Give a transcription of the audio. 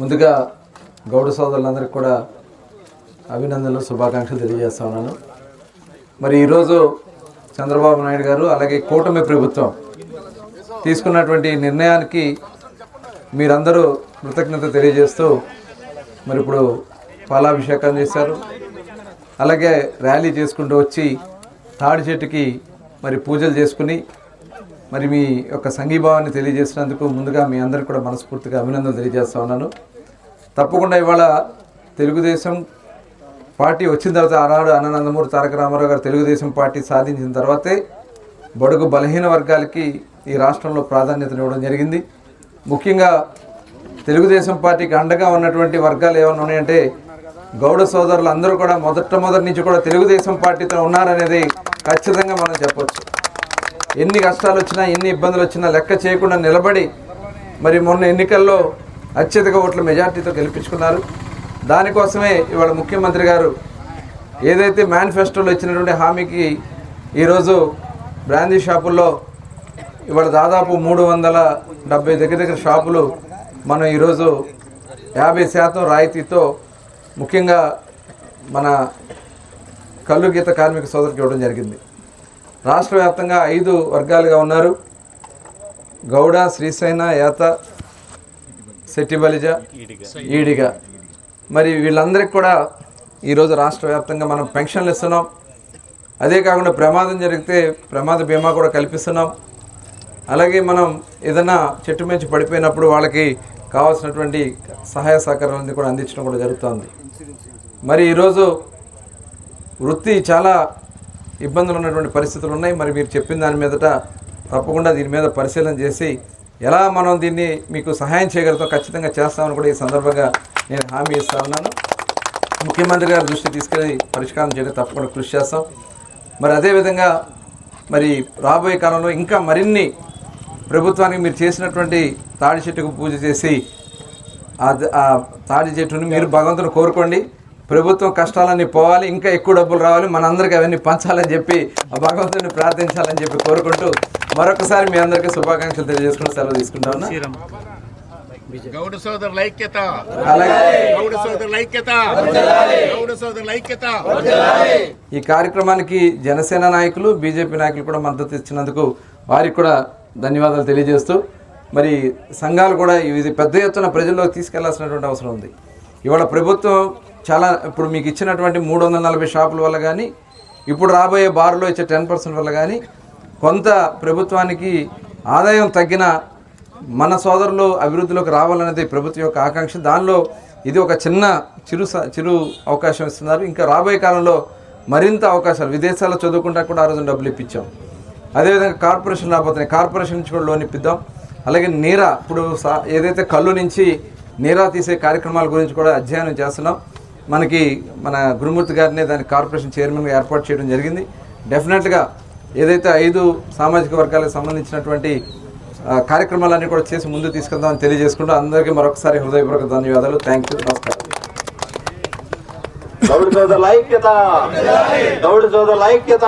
ముందుగా గౌడ సోదరులందరికీ కూడా అభినందనలు శుభాకాంక్షలు తెలియజేస్తా ఉన్నాను. మరి ఈరోజు చంద్రబాబు నాయుడు గారు అలాగే కూటమి ప్రభుత్వం తీసుకున్నటువంటి నిర్ణయానికి మీరందరూ కృతజ్ఞత తెలియజేస్తూ మరి ఇప్పుడు పాలాభిషేకం చేశారు. అలాగే ర్యాలీ చేసుకుంటూ వచ్చి తాడి చెట్టుకి మరి పూజలు చేసుకుని మరి మీ యొక్క సంఘీభావాన్ని తెలియజేసినందుకు ముందుగా మీ అందరికీ కూడా మనస్ఫూర్తిగా అభినందనలు తెలియజేస్తా ఉన్నాను. తప్పకుండా ఇవాళ తెలుగుదేశం పార్టీ వచ్చిన తర్వాత ఆనాడు అన్ననందమూరి తారక రామారావు గారు తెలుగుదేశం పార్టీ సాధించిన తర్వాతే బడుగు బలహీన వర్గాలకి ఈ రాష్ట్రంలో ప్రాధాన్యతనివ్వడం జరిగింది. ముఖ్యంగా తెలుగుదేశం పార్టీకి అండగా ఉన్నటువంటి వర్గాలు ఏమైనా ఉన్నాయంటే గౌడ సోదరులు అందరూ కూడా మొదట మొదటి నుంచి కూడా తెలుగుదేశం పార్టీతో ఉన్నారనేది ఖచ్చితంగా మనం చెప్పొచ్చు. ఎన్ని కష్టాలు వచ్చినా ఎన్ని ఇబ్బందులు వచ్చినా లెక్క చేయకుండా నిలబడి మరి మొన్న ఎన్నికల్లో అత్యధిక ఓట్ల మెజార్టీతో గెలిపించుకున్నారు. దానికోసమే ఇవాళ ముఖ్యమంత్రి గారు ఏదైతే మేనిఫెస్టోలో ఇచ్చినటువంటి హామీకి ఈరోజు బ్రాందీ షాపుల్లో ఇవాళ దాదాపు మూడు వందల డెబ్బై దగ్గర దగ్గర షాపులు మనం ఈరోజు యాభై శాతం రాయితీతో ముఖ్యంగా మన కళ్ళు గీత కార్మిక సోదరికి ఇవ్వడం జరిగింది. రాష్ట్ర వ్యాప్తంగా ఐదు వర్గాలుగా ఉన్నారు. గౌడ శ్రీశైన యాత సెట్టిబలిజ ఈడిగ. మరి వీళ్ళందరికీ కూడా ఈరోజు రాష్ట్ర వ్యాప్తంగా మనం పెన్షన్లు ఇస్తున్నాం. అదే కాకుండా ప్రమాదం జరిగితే ప్రమాద బీమా కూడా కల్పిస్తున్నాం. అలాగే మనం ఏదైనా చెట్టు మించి పడిపోయినప్పుడు వాళ్ళకి కావాల్సినటువంటి సహాయ సహకారాలన్నీ కూడా అందించడం కూడా జరుగుతుంది. మరి ఈరోజు వృత్తి చాలా ఇబ్బందులు ఉన్నటువంటి పరిస్థితులు ఉన్నాయి. మరి మీరు చెప్పిన దాని మీదట తప్పకుండా దీని మీద పరిశీలన చేసి ఎలా మనం దీన్ని మీకు సహాయం చేయగలుగుతాం ఖచ్చితంగా చేస్తామని కూడా ఈ సందర్భంగా నేను హామీ ఇస్తా ఉన్నాను. ముఖ్యమంత్రి గారి దృష్టి తీసుకెళ్ళి పరిష్కారం చేయడం తప్పకుండా కృషి చేస్తాం. మరి అదేవిధంగా మరి రాబోయే కాలంలో ఇంకా మరిన్ని ప్రభుత్వానికి మీరు చేసినటువంటి తాడి చెట్టుకు పూజ చేసి ఆ ఆ తాడి చెట్టుని మీరు భగవంతుని కోరుకోండి. ప్రభుత్వం కష్టాలన్నీ పోవాలి ఇంకా ఎక్కువ డబ్బులు రావాలి మనందరికీ అవన్నీ పంచాలని చెప్పి ఆ భగవంతుని ప్రార్థించాలని చెప్పి కోరుకుంటూ మరొకసారి మీ అందరికీ శుభాకాంక్షలు తెలియజేసుకుని సెలవు తీసుకుంటా ఉన్నా. గౌడ సోదరుల ఐక్యత అలాగే. గౌడ సోదరుల ఐక్యత గౌడ సోదరుల ఐక్యత ఈ కార్యక్రమానికి జనసేన నాయకులు బీజేపీ నాయకులు కూడా మద్దతు ఇచ్చినందుకు వారికి కూడా ధన్యవాదాలు తెలియజేస్తూ మరి సంఘాలు కూడా ఇది పెద్ద ఎత్తున ప్రజల్లోకి తీసుకెళ్ళాల్సినటువంటి అవసరం ఉంది. ఇవాళ ప్రభుత్వం చాలా ఇప్పుడు మీకు ఇచ్చినటువంటి మూడు వందల నలభై షాపుల వల్ల కానీ ఇప్పుడు రాబోయే బార్లో ఇచ్చే టెన్ పర్సెంట్ వల్ల కానీ కొంత ప్రభుత్వానికి ఆదాయం తగ్గిన మన సోదరులు అభివృద్ధిలోకి రావాలనేది ప్రభుత్వం యొక్క ఆకాంక్ష. దానిలో ఇది ఒక చిన్న చిరు స- చిరు అవకాశం ఇస్తున్నారు. ఇంకా రాబోయే కాలంలో మరింత అవకాశాలు విదేశాల్లో చదువుకుంటా కూడా ఆ రోజున డబ్బులు ఇప్పించాం. అదేవిధంగా కార్పొరేషన్ రాబోతున్నాయి. కార్పొరేషన్ నుంచి కూడా లోన్ ఇప్పిద్దాం. అలాగే నీరా ఇప్పుడు ఏదైతే కళ్ళు నుంచి నీరా తీసే కార్యక్రమాల గురించి కూడా అధ్యయనం చేస్తున్నాం. మనకి మన గురుమూర్తి గారిని దాని కార్పొరేషన్ చైర్మన్గా ఏర్పాటు చేయడం జరిగింది. డెఫినెట్గా ఏదైతే ఐదు సామాజిక వర్గాలకు సంబంధించినటువంటి కార్యక్రమాలన్నీ కూడా చేసి ముందు తీసుకెళ్దామని తెలియజేసుకుంటూ అందరికీ మరొకసారి హృదయపూర్వక ధన్యవాదాలు. థ్యాంక్ యూ నమస్కారం గౌడ సోదరుల ఐక్యత గౌడ సోదరుల ఐక్యత